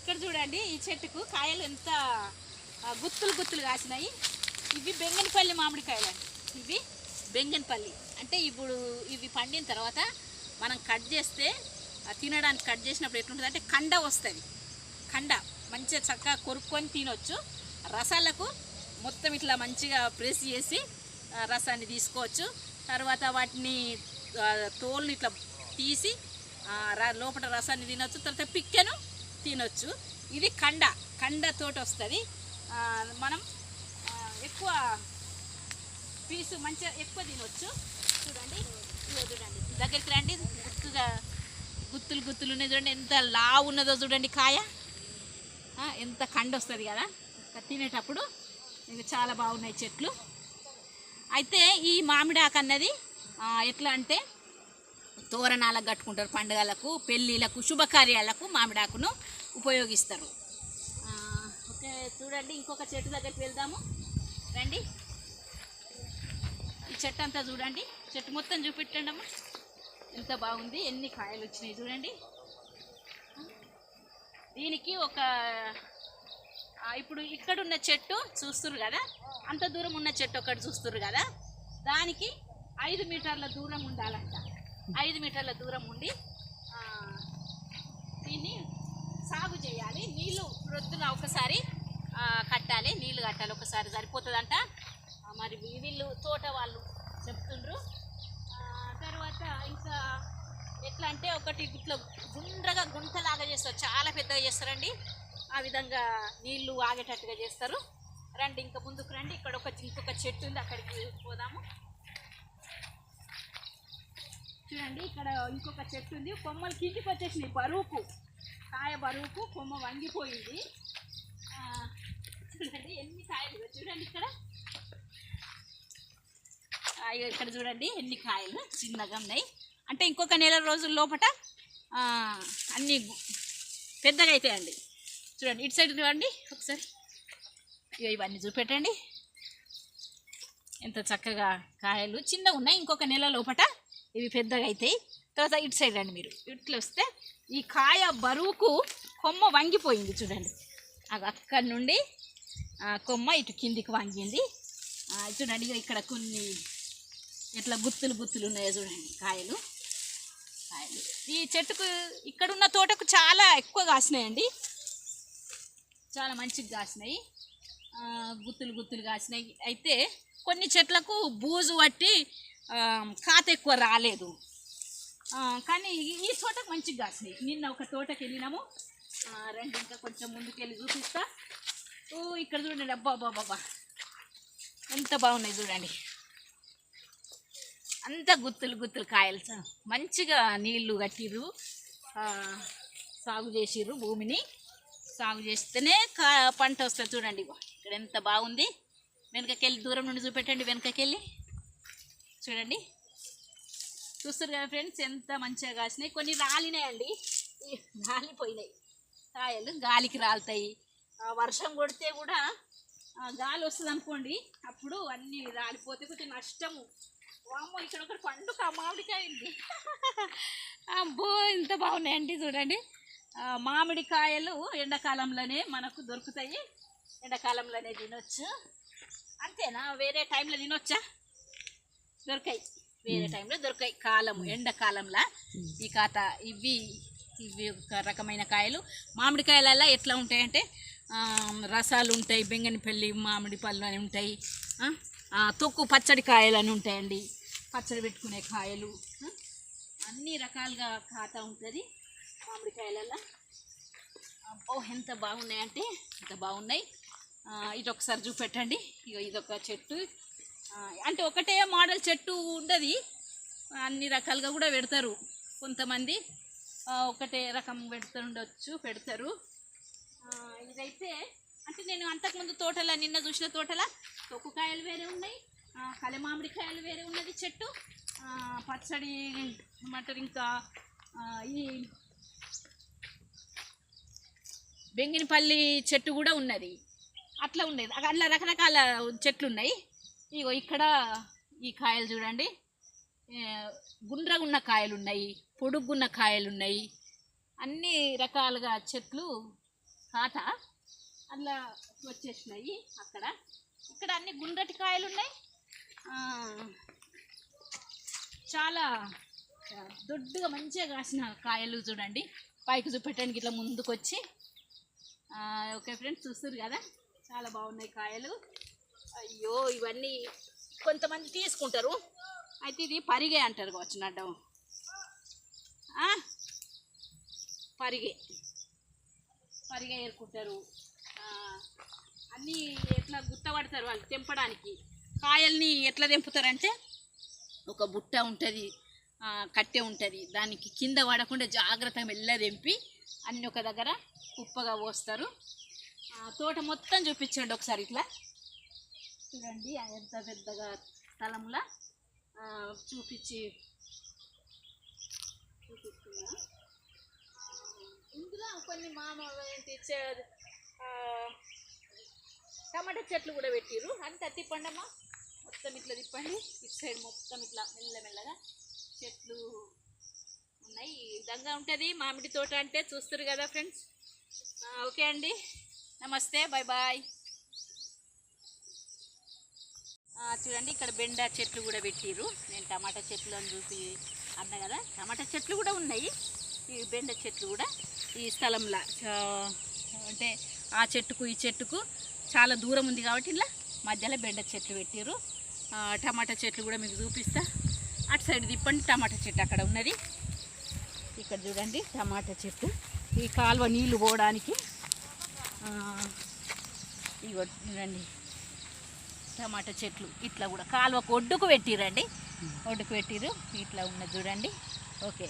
ఇక్కడ చూడండి ఈ చెట్టుకు కాయలు ఎంత గుత్తులు గుత్తులు కాసినాయి. ఇవి బెంగనపల్లి మామిడికాయలు అండి. ఇవి బెంగనపల్లి. అంటే ఇప్పుడు ఇవి పండిన తర్వాత మనం కట్ చేస్తే తినడానికి కట్ చేసినప్పుడు ఎట్లుంటుంది అంటే కండ వస్తుంది. కండ మంచిగా చక్కగా కొరుక్కొని తినొచ్చు. రసాలకు మొత్తం ఇట్లా మంచిగా ప్రెస్ చేసి రసాన్ని తీసుకోవచ్చు. తర్వాత వాటిని తోలుని ఇట్లా తీసి ర- లోపల రసాన్ని తినొచ్చు. తర్వాత పిక్కెను తినొచ్చు. ఇది కండ కండతోటి వస్తుంది మనం ఎక్కువ పీసు మంచిగా ఎక్కువ తినొచ్చు. చూడండి చూడండి. దగ్గరికి రండి గుర్తుగా గుత్తులు గుత్తులు ఉన్నాయి చూడండి. ఎంత లావు ఉన్నదో చూడండి కాయ. ఎంత కండ వస్తుంది కదా. ఇంకా తినేటప్పుడు ఇంకా చాలా బాగున్నాయి చెట్లు. అయితే ఈ మామిడాకన్నది అన్నది ఎట్లా అంటే తోరణాలకు కట్టుకుంటారు. పండుగలకు పెళ్ళిళ్ళకు శుభకార్యాలకు మామిడాకును ఉపయోగిస్తారు. ఓకే చూడండి ఇంకొక చెట్టు దగ్గరికి వెళ్దాము. రండి. ఈ చెట్టు అంతా చూడండి. చెట్టు మొత్తం చూపెట్టండి అమ్మా. ఎంత బాగుంది ఎన్ని కాయలు వచ్చినాయి చూడండి. దీనికి ఒక ఇప్పుడు ఇక్కడ ఉన్న చెట్టు చూస్తుర్రు కదా? అంత దూరం ఉన్న చెట్టు ఒకటి చూస్తుర్రు కదా? దానికి ఐదు మీటర్ల దూరం ఉండాలంట. ఐదు మీటర్ల దూరం ఉండి దీన్ని సాగు చేయాలి. నీళ్ళు రొద్దున ఒకసారి కట్టాలి. నీళ్ళు కట్టాలి. ఒకసారి సరిపోతుందంట. మరి వీళ్ళు తోట వాళ్ళు చెప్తుండ్రు. తర్వాత ఇంకా ఎట్లా అంటే ఒకటి ఇట్లా గుండ్రగా గుంటలాగా చేస్తారు. చాలా పెద్దగా చేస్తారండి. ఆ విధంగా నీళ్ళు ఆగేటట్టుగా చేస్తారు. రండి ఇంకా ముందుకు రండి. ఇక్కడ ఒక ఇంకొక చెట్టు ఉంది. అక్కడికి పోదాము. చూడండి ఇక్కడ ఇంకొక చెట్టు ఉంది. కొమ్మలు కిందికి వచ్చేసినాయి. బరువుకు కాయ బరువుకు కొమ్మ వంగిపోయింది. చూడండి ఎన్ని కాయలు చూడండి ఇక్కడ. ఇక్కడ చూడండి ఎన్ని కాయలు చిన్నగా ఉన్నాయి. అంటే ఇంకొక నెల రోజుల లోపట అన్నీ పెద్దగా అవుతాయండి చూడండి ఇటు సైడ్ చూడండి ఒకసారి. ఇగో ఇవన్నీ చూపెట్టండి. ఎంత చక్కగా కాయలు చిన్నగా ఉన్నాయి. ఇంకొక నెల లోపట ఇవి పెద్దగా అవుతాయి తర్వాత ఇటు సైడ్ రండి మీరు. ఇట్లా వస్తే ఈ కాయ బరువుకు కొమ్మ వంగిపోయింది చూడండి. అక్కడి నుండి కొమ్మ ఇటు కిందికి వంగింది. చూడండి ఇక్కడ కొన్ని ఎట్లా గుత్తులు గుత్తులు ఉన్నాయో చూడండి కాయలు. కాయలు. ఈ చెట్టుకు ఇక్కడున్న తోటకు చాలా ఎక్కువ కాసినాయండి. చాలా మంచిగా కాసినాయి. గుత్తులు గుత్తులు కాసినాయి. అయితే కొన్ని చెట్లకు బూజు పట్టి కాత ఎక్కువ రాలేదు. కానీ ఈ- తోటకు మంచిగా కాసినాయి నిన్న ఒక తోటకి వెళ్ళినాము. ఆ, రండి ఇంకా కొంచెం ముందుకెళ్ళి చూపిస్తా. ఓ ఇక్కడ చూడండి. అబ్బా అబ్బా బాబా ఎంత బాగున్నాయి చూడండి. అంత గుత్తులు గుత్తులు కాయలు మంచిగా నీళ్ళు కట్టిర్రు. సాగు చేసిర్రు భూమిని. సాగు చేస్తేనే కా పంట వస్తుంది చూడండి. ఇక్కడ ఎంత బాగుంది. వెనకకెళ్ళి దూరం నుండి చూపెట్టండి వెనకకెళ్ళి. చూడండి. చూస్తారు కదా ఫ్రెండ్స్ ఎంత మంచిగా కాసినాయి. కొన్ని రాలినాయండి. ఈ రాలిపోయినాయి. కాయలు గాలికి రాలుతాయి. వర్షం కొడితే కూడా గాలి వస్తుంది అనుకోండి అప్పుడు అన్నీ రాలిపోతే కొంచెం నష్టము వామ్మో ఇక్కడ ఒకటి పండు మామిడికాయండి మామిడికాయ ఉంది. అబ్బో ఇంత బాగున్నాయండి చూడండి. మామిడికాయలు ఎండాకాలంలోనే మనకు దొరుకుతాయి. ఎండాకాలంలోనే తినొచ్చు. అంతేనా? వేరే టైంలో తినొచ్చా? దొరకాయి. వేరే టైంలో దొరకాయి. కాలం ఎండాకాలంలో ఈ కాత ఇవి ఇవి ఒక రకమైన కాయలు. మామిడికాయలలో ఎట్లా ఉంటాయంటే రసాలు ఉంటాయి బెంగనపల్లి మామిడి పళ్ళు అని ఉంటాయి తొక్కు పచ్చడి కాయలు అని ఉంటాయండి. పచ్చడి పెట్టుకునే కాయలు అన్ని రకాలుగా ఖాతా ఉంటుంది. మామిడికాయలలో అబ్బో ఎంత బాగున్నాయంటే ఎంత బాగున్నాయి. ఇది ఒకసారి చూపెట్టండి. ఇదొక చెట్టు. అంటే ఒకటే మోడల్ చెట్టు ఉండదు. అన్ని రకాలుగా కూడా పెడతారు కొంతమంది. ఒకటే రకం పెడుతుండొచ్చు పెడతారు. ఇదైతే అంటే నేను అంతకుముందు తోటల నిన్న చూసిన తోటల తొక్కుకాయలు వేరే ఉన్నాయి. కలిమామిడికాయలు వేరే ఉన్నది చెట్టు. పచ్చడి ఏమంటారు ఇంకా ఈ బెంగినపల్లి చెట్టు కూడా ఉన్నది. అట్లా ఉండేది. అట్లా రకరకాల చెట్లు ఉన్నాయి. ఇగో ఇక్కడ ఈ కాయలు చూడండి. గుండ్రగున్న కాయలు ఉన్నాయి పొడుగున్న కాయలు ఉన్నాయి అన్ని రకాలుగా చెట్లు కాట అందులో వచ్చేసినాయి అక్కడ. ఇక్కడ అన్ని గుండ్రటి కాయలు ఉన్నాయి చాలా దొడ్డుగా మంచిగా కాసిన కాయలు చూడండి. పైకి చూపెట్టడానికి ఇట్లా ముందుకు వచ్చి ఓకే ఫ్రెండ్స్ చూస్తారు కదా? చాలా బాగున్నాయి కాయలు. అయ్యో ఇవన్నీ కొంతమంది తీసుకుంటారు. అయితే ఇది పరిగే అంటారు కావచ్చు నడ్డం. పరిగే. పరిగే ఏరుకుంటారు. అన్నీ ఎట్లా గుత్తపడతారు వాళ్ళు తెంపడానికి? కాయల్ని ఎట్లా తెంపుతారంటే ఒక బుట్ట ఉంటుంది కట్టె ఉంటుంది. దానికి కింద పడకుండా జాగ్రత్తగా మెల్ల తెంపి అన్ని ఒక దగ్గర కుప్పగా పోస్తారు. తోట మొత్తం చూపించండి ఒకసారి ఇట్లా. చూడండి ఎంత పెద్దగా స్థలంలో చూపించి చూపిస్తున్నా. ఇందులో కొన్ని మామ ఏంటి టమాటా చెట్లు కూడా పెట్టిర్రు. అంతా తిప్పండమ్మా. మొత్తం ఇట్లా తిప్పండి. ఇటు సైడ్ మొత్తం ఇట్లా మెల్లమెల్లగా చెట్లు ఉన్నాయి. ఈ విధంగా ఉంటుంది. మామిడి తోట అంటే చూస్తారు కదా ఫ్రెండ్స్. ఓకే అండి. నమస్తే. Bye bye. చూడండి ఇక్కడ బెండ చెట్లు కూడా పెట్టిరు నేను టమాటా చెట్లు అని చూసి అన్నా కదా టమాటా చెట్లు కూడా ఉన్నాయి. ఈ బెండ చెట్లు కూడా ఈ స్థలంలో అంటే ఆ చెట్టుకు ఈ చెట్టుకు చాలా దూరం ఉంది కాబట్టి ఇలా మధ్యలో బెండ చెట్లు పెట్టిరు టమాటా చెట్లు కూడా మీకు చూపిస్తా. అటు సైడ్ తిప్పండి టమాటా చెట్టు అక్కడ ఉన్నది. ఇక్కడ చూడండి టమాటా చెట్టు. ఈ కాలువ నీళ్ళు పోవడానికి ఆ, ఇగో చూడండి. టమాటా చెట్లు. ఇట్లా కూడా కాలువకు ఒడ్డుకు పెట్టిరండి ఒడ్డుకు పెట్టిరు ఇట్లా ఉన్నది చూడండి. ఓకే.